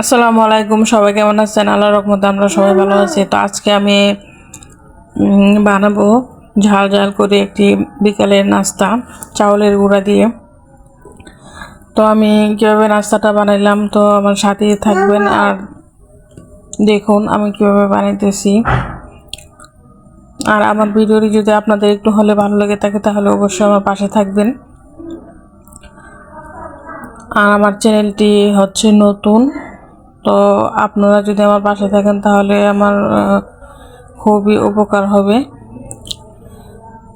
আসসালামু আলাইকুম, সবাই কেমন আছেন? আল্লাহ রহমতে আমরা সবাই ভালো আছি। তো আজকে আমি বানাবো ঝাল ঝাল করে একটি বিকালের নাস্তা, চাউলের গুঁড়া দিয়ে। তো আমি কীভাবে নাস্তাটা বানাইলাম, তো আমার সাথে থাকবেন আর দেখুন আমি কীভাবে বানাইতেছি। আর আমার ভিডিওটি যদি আপনাদের একটু হলে ভালো লেগে থাকে, তাহলে অবশ্যই আমার পাশে থাকবেন। আর আমার চ্যানেলটি হচ্ছে নতুন। তো আপনারা যদি আমার পাশে থাকেন তাহলে আমার খুবই উপকার হবে।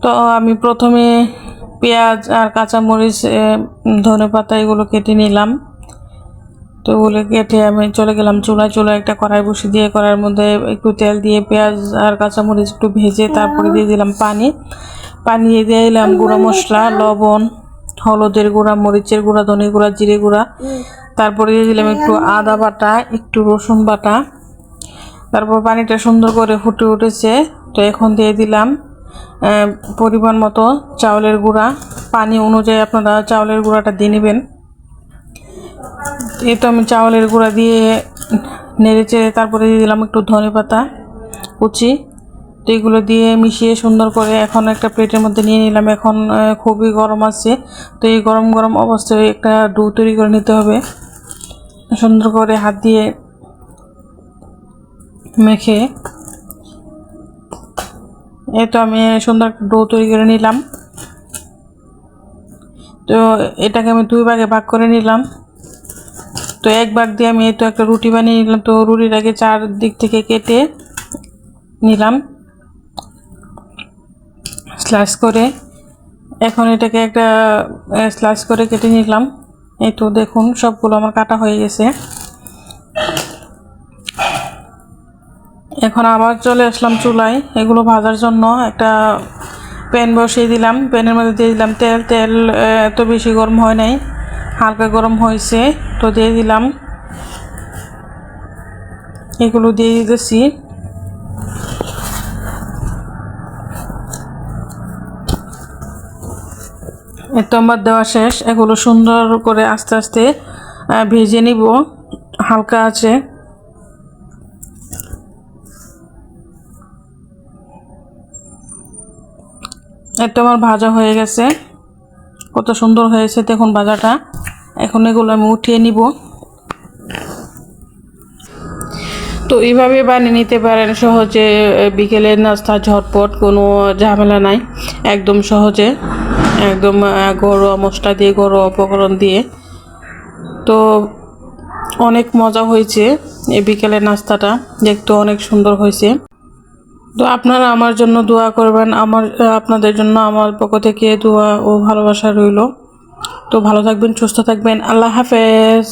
তো আমি প্রথমে পেঁয়াজ আর কাঁচামরিচ ধনে পাতা এগুলো কেটে নিলাম। তো ওগুলো কেটে আমি চলে গেলাম চুলায়। চুলায় একটা কড়াই বসিয়ে দিয়ে কড়াইয়ের মধ্যে একটু তেল দিয়ে পেঁয়াজ আর কাঁচামরিচ একটু ভেজে তারপরে দিয়ে দিলাম পানি। পানি দিয়ে দিলাম গুঁড়া মশলা, লবণ, হলুদের গুঁড়া, মরিচের গুঁড়া ধনে গুঁড়া, জিরে গুঁড়া। তারপরে দিয়ে দিলাম একটু আদা বাটা, একটু রসুন বাটা। তারপর পানিটা সুন্দর করে ফুটে উঠেছে। তো এখন দিয়ে দিলাম পরিমাণ মতো চাউলের গুঁড়া। পানি অনুযায়ী আপনারা চাউলের গুঁড়াটা দিয়ে নেবেন। এই তো আমি চাউলের গুঁড়া দিয়ে নেড়ে চেড়ে তারপরে দিয়ে দিলাম একটু ধনে পাতা, কুচি। তো এগুলো দিয়ে মিশিয়ে সুন্দর করে এখন একটা প্লেটের মধ্যে নিয়ে নিলাম। এখন খুবই গরম আছে। তো এই গরম গরম অবস্থায় একটা ডো তৈরি করে নিতে হবে। সুন্দর করে হাত দিয়ে মেখে এই তো আমি সুন্দর একটা ডো তৈরি করে নিলাম। তো এটাকে আমি দুই ভাগে ভাগ করে নিলাম। তো এক ভাগ দিয়ে আমি এই তো একটা রুটি বানিয়ে নিলাম। তো রুটিটাকে চার দিক থেকে কেটে নিলাম। স্লাইস করে। এখন এটাকে একটা স্লাইস করে কেটে নিলাম। এই তো দেখুন, সবগুলো আমার কাটা হয়ে গেছে। এখন আবার চলে আসলাম চুলায়। এগুলো ভাজার জন্য একটা প্যান বসিয়ে দিলাম। প্যানের মধ্যে দিয়ে দিলাম তেল। তেল এত বেশি গরম হয় নাই। হালকা গরম হয়েছে, তো দিয়ে দিলাম। এগুলো দিয়ে দিতেছি। এত আমার দেওয়া শেষ। এগুলো সুন্দর করে আস্তে আস্তে ভেজে নিব। হালকা আছে। এটা আমার ভাজা হয়ে গেছে। কত সুন্দর হয়েছে দেখুন ভাজাটা। এখন এগুলো আমি উঠিয়ে নিব। তো এইভাবে বানিয়ে নিতে পারেন সহজে। বিকেলের নাস্তা ঝটপট, কোনো ঝামেলা নাই। একদম সহজে। একদম ঘরোয়া মশলা দিয়ে, ঘরোয়া উপকরণ দিয়ে। তো অনেক মজা হয়েছে এই বিকেলের নাস্তাটা। দেখতে অনেক সুন্দর হয়েছে। তো আপনারা আমার জন্য দোয়া করবেন। আমার, আপনাদের জন্য আমার পক্ষ থেকে দোয়া ও ভালোবাসা রইল। তো ভালো থাকবেন, সুস্থ থাকবেন। আল্লাহ হাফেজ।